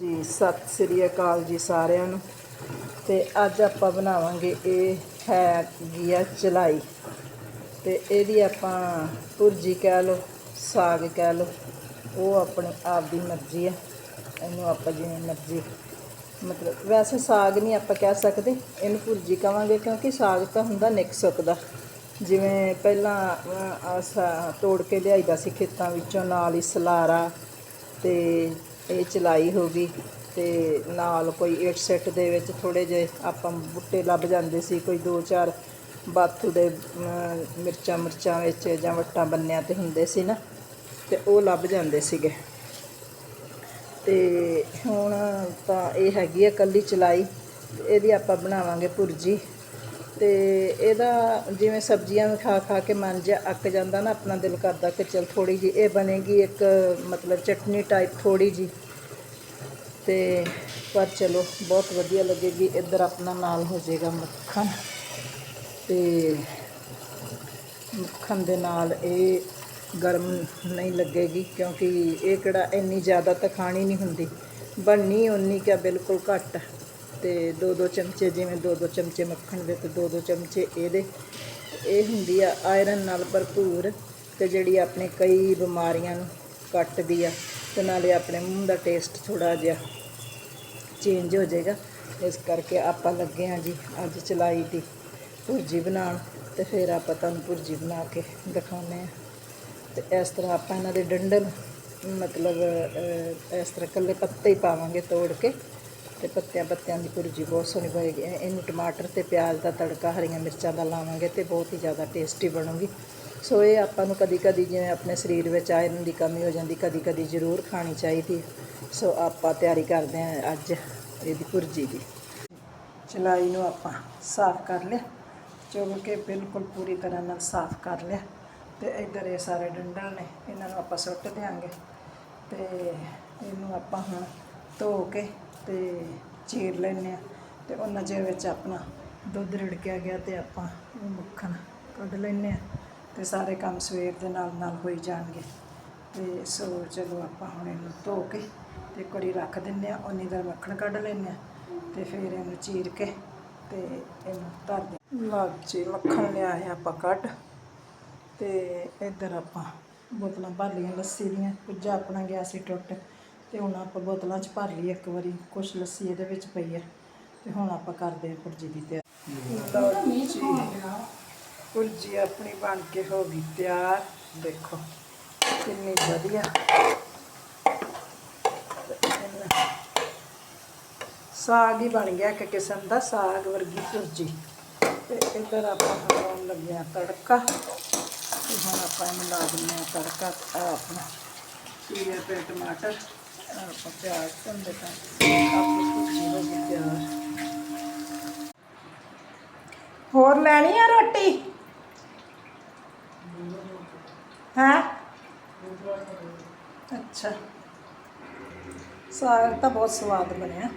ਜੀ ਸਤਿ ਸ੍ਰੀ ਅਕਾਲ ਜੀ ਸਾਰਿਆਂ ਨੂੰ। ਤੇ ਅੱਜ ਆਪਾਂ ਬਣਾਵਾਂਗੇ ਇਹ ਹੈਗੀ ਆ ਚਲਾਈ। ਤੇ ਇਹਦੀ ਆਪਾਂ ਭੁਰਜੀ ਕਹਿ ਲਓ ਸਾਗ ਕਹਿ ਲਓ ਉਹ ਆਪਣੇ ਆਪ ਦੀ ਮਰਜ਼ੀ ਆ। ਇਹਨੂੰ ਆਪਾਂ ਜਿਵੇਂ ਮਰਜ਼ੀ ਮਤਲਬ ਵੈਸੇ ਸਾਗ ਨਹੀਂ ਆਪਾਂ ਕਹਿ ਸਕਦੇ ਇਹਨੂੰ ਭੁਰਜੀ ਕਵਾਂਗੇ ਕਿਉਂਕਿ ਸਾਗ ਤਾਂ ਹੁੰਦਾ ਨਿਕ ਸੁੱਕਦਾ ਜਿਵੇਂ ਪਹਿਲਾਂ ਅਹ, ਸਾ ਤੋੜ ਕੇ ਲਿਆਈਦਾ ਸੀ ਖੇਤਾਂ ਵਿੱਚੋਂ ਨਾਲ ਹੀ ਸਲਾਰਾ ਤੇ ਇਹ ਚਲਾਈ ਹੋ ਗਈ ਤੇ ਨਾਲ ਕੋਈ ਇੱਟ ਸੈੱਟ ਦੇ ਵਿੱਚ ਥੋੜੇ ਜਿਹੇ ਆਪਾਂ ਬੁੱਟੇ ਲੱਭ ਜਾਂਦੇ ਸੀ, ਕੋਈ ਦੋ ਚਾਰ ਬਾਥੂ ਦੇ ਮਿਰਚਾਂ ਮਿਰਚਾਂ ਵਿੱਚ ਜਾਂ ਵੱਟਾਂ ਬੰਨਿਆਂ ਤੇ ਹੁੰਦੇ ਸੀ ਨਾ, ਤੇ ਉਹ ਲੱਭ ਜਾਂਦੇ ਸੀਗੇ। ਤੇ ਹੁਣ ਤਾਂ ਇਹ ਹੈਗੀ ਆ ਕੱਲੀ ਚਲਾਈ ਤੇ ਇਹਦੀ ਆਪਾਂ ਬਣਾਵਾਂਗੇ ਭੁਰਜੀ। ਅਤੇ ਇਹਦਾ ਜਿਵੇਂ ਸਬਜ਼ੀਆਂ ਖਾ ਖਾ ਕੇ ਮਨ ਜਿਹਾ ਅੱਕ ਜਾਂਦਾ ਨਾ, ਆਪਣਾ ਦਿਲ ਕਰਦਾ ਕਿ ਚਲ ਥੋੜ੍ਹੀ ਜਿਹੀ, ਇਹ ਬਣੇਗੀ ਇੱਕ ਮਤਲਬ ਚਟਨੀ ਟਾਈਪ ਥੋੜ੍ਹੀ ਜਿਹੀ। ਅਤੇ ਪਰ ਚਲੋ, ਬਹੁਤ ਵਧੀਆ ਲੱਗੇਗੀ, ਇੱਧਰ ਆਪਣਾ ਨਾਲ ਹੋ ਜਾਏਗਾ ਮੱਖਣ। ਅਤੇ ਮੱਖਣ ਦੇ ਨਾਲ ਇਹ ਗਰਮ ਨਹੀਂ ਲੱਗੇਗੀ, ਕਿਉਂਕਿ ਇਹ ਕਿਹੜਾ ਇੰਨੀ ਜ਼ਿਆਦਾ ਤਾਂ ਖਾਣੀ ਨਹੀਂ ਹੁੰਦੀ। ਬਣਨੀ ਉਨੀ ਕਿਆ ਬਿਲਕੁਲ ਘੱਟ। ਤੇ ਦੋ ਦੋ ਚਮਚੇ, ਜਿਵੇਂ ਦੋ ਦੋ ਚਮਚੇ ਮੱਖਣ ਦੇ ਤੇ ਦੋ ਦੋ ਚਮਚੇ ਇਹਦੇ। ਇਹ ਹੁੰਦੀ ਆ ਆਇਰਨ ਨਾਲ ਭਰਪੂਰ ਤੇ ਜਿਹੜੀ ਆਪਣੇ ਕਈ ਬਿਮਾਰੀਆਂ ਨੂੰ ਕੱਟਦੀ ਆ ਤੇ ਨਾਲੇ ਆਪਣੇ ਮੂੰਹ ਦਾ ਟੇਸਟ ਥੋੜਾ ਜਿਹਾ ਚੇਂਜ ਹੋ ਜਾਏਗਾ। ਇਸ ਕਰਕੇ ਆਪਾਂ ਲੱਗੇ ਹਾਂ ਜੀ ਅੱਜ ਚਲਾਈ ਦੀ ਭੁਰਜੀ ਬਣਾਉਣ ਤੇ ਫਿਰ ਆਪਾਂ ਤੁਹਾਨੂੰ ਭੁਰਜੀ ਬਣਾ ਕੇ ਦਿਖਾਉਂਦੇ ਹਾਂ। ਤੇ ਇਸ ਤਰ੍ਹਾਂ ਆਪਾਂ ਇਹਨਾਂ ਦੇ ਡੰਡਲ ਮਤਲਬ ਇਸ ਤਰ੍ਹਾਂ ਇਕੱਲੇ ਪੱਤੇ ਹੀ ਪਾਵਾਂਗੇ ਤੋੜ ਕੇ। ਤੇ ਪੱਤਿਆਂ ਪੱਤਿਆਂ ਦੀ ਭੁਰਜੀ ਬਹੁਤ ਸੋਹਣੀ ਬਣੇਗੀ। ਇਹਨੂੰ ਟਮਾਟਰ ਤੇ ਪਿਆਜ਼ ਦਾ ਤੜਕਾ, ਹਰੀਆਂ ਮਿਰਚਾਂ ਦਾ ਲਾਵਾਂਗੇ ਤੇ ਬਹੁਤ ਹੀ ਜ਼ਿਆਦਾ ਟੇਸਟੀ ਬਣੂਗੀ। ਸੋ ਇਹ ਆਪਾਂ ਨੂੰ ਕਦੀ ਕਦੀ ਜਿਵੇਂ ਆਪਣੇ ਸਰੀਰ ਵਿੱਚ ਆਇਰਨ ਦੀ ਕਮੀ ਹੋ ਜਾਂਦੀ ਕਦੀ ਕਦੀ ਜ਼ਰੂਰ ਖਾਣੀ ਚਾਹੀਦੀ ਸੋ ਆਪਾਂ ਤਿਆਰੀ ਕਰਦੇ ਹਾਂ ਅੱਜ ਇਹਦੀ ਭੁਰਜੀ ਦੀ। ਚਲਾਈ ਨੂੰ ਆਪਾਂ ਸਾਫ਼ ਕਰ ਲਿਆ। ਚੁਗ ਕੇ ਬਿਲਕੁਲ ਪੂਰੀ ਤਰ੍ਹਾਂ ਨਾਲ ਸਾਫ਼ ਕਰ ਲਿਆ। ਤੇ ਇੱਧਰ ਇਹ ਸਾਰੇ ਡੰਡਲ ਨੇ, ਇਹਨਾਂ ਨੂੰ ਆਪਾਂ ਸੁੱਟ ਦਿਆਂਗੇ। ਤੇ ਇਹਨੂੰ ਆਪਾਂ ਹੁਣ ਧੋ ਕੇ ਤੇ ਚੀਰ ਲੈਂਦੇ ਹਾਂ ਤੇ ਉਹਨਾਂ ਚਿਰ ਵਿੱਚ ਆਪਣਾ ਦੁੱਧ ਰਿੜਕਿਆ ਗਿਆ ਤੇ ਆਪਾਂ ਉਹ ਮੱਖਣ ਕੱਢ ਲੈਂਦੇ ਹਾਂ ਤੇ ਸਾਰੇ ਕੰਮ ਸਵੇਰ ਦੇ ਨਾਲ ਨਾਲ ਹੋਈ ਜਾਣਗੇ। ਤੇ ਸੋ ਚਲੋ ਆਪਾਂ ਹੁਣ ਇਹਨੂੰ ਧੋ ਕੇ ਤੇ ਕੜੀ ਰੱਖ ਦਿੰਦੇ ਆ ਉਨੀ ਦਾ ਮੱਖਣ ਕੱਢ ਲੈਂਦੇ ਆ ਤੇ ਫਿਰ ਇਹਨੂੰ ਚੀਰ ਕੇ ਤੇ ਇਹਨੂੰ ਧਰ ਦੇ ਲਓ ਜੀ ਮੱਖਣ ਲਿਆ ਹੈ ਆਪਾਂ ਕੱਢ ਤੇ ਇੱਧਰ ਆਪਾਂ ਬੋਤਲਾਂ ਭਰ ਲਈਆਂ ਲੱਸੀ ਦੀਆਂ, ਕੁਝ ਆਪਣਾ ਗਿਆ ਸੀ ਟੁੱਟ ਤੇ ਹੁਣ ਆਪਾਂ ਬੋਤਲਾਂ 'ਚ ਭਰ ਲਈ ਇੱਕ ਵਾਰੀ, ਕੁਛ ਲੱਸੀ ਇਹਦੇ ਵਿੱਚ ਪਈ ਹੈ ਤੇ ਹੁਣ ਆਪਾਂ ਕਰਦੇ ਹਾਂ ਭੁਰਜੀ ਦੀ ਤਿਆਰੀ। ਭੁਰਜੀ ਆਪਣੀ ਬਣ ਕੇ ਹੋ ਗਈ ਤਿਆਰ, ਦੇਖੋ ਕਿੰਨੀ ਵਧੀਆ। ਸਾਗ ਹੀ ਬਣ ਗਿਆ ਇੱਕ ਕਿਸਮ ਦਾ, ਸਾਗ ਵਰਗੀ ਭੁਰਜੀ। ਤੇ ਇੱਧਰ ਆਪਾਂ ਬਣਾਉਣ ਲੱਗੇ ਆ ਤੜਕਾ। ਹੁਣ ਆਪਾਂ ਇਹਨੂੰ ਲਾ ਦਿੰਦੇ ਆ ਤੜਕਾ ਆਪਣਾ ਚੀਰੇ ਤੇ ਟਮਾਟਰ। ਆਹ ਆਪਾਂ ਪਿਆਜ਼ ਭੁੰਦੇ ਤਾਂ ਆਪਣੀ ਭੁਰਜੀ ਹੋ ਗਈ ਤਿਆਰ ਹੋਰ ਲੈਣੀ ਆ ਰੋਟੀ? ਹੈ? ਅੱਛਾ। ਸਾਗ ਤਾਂ ਬਹੁਤ ਸਵਾਦ ਬਣਿਆ।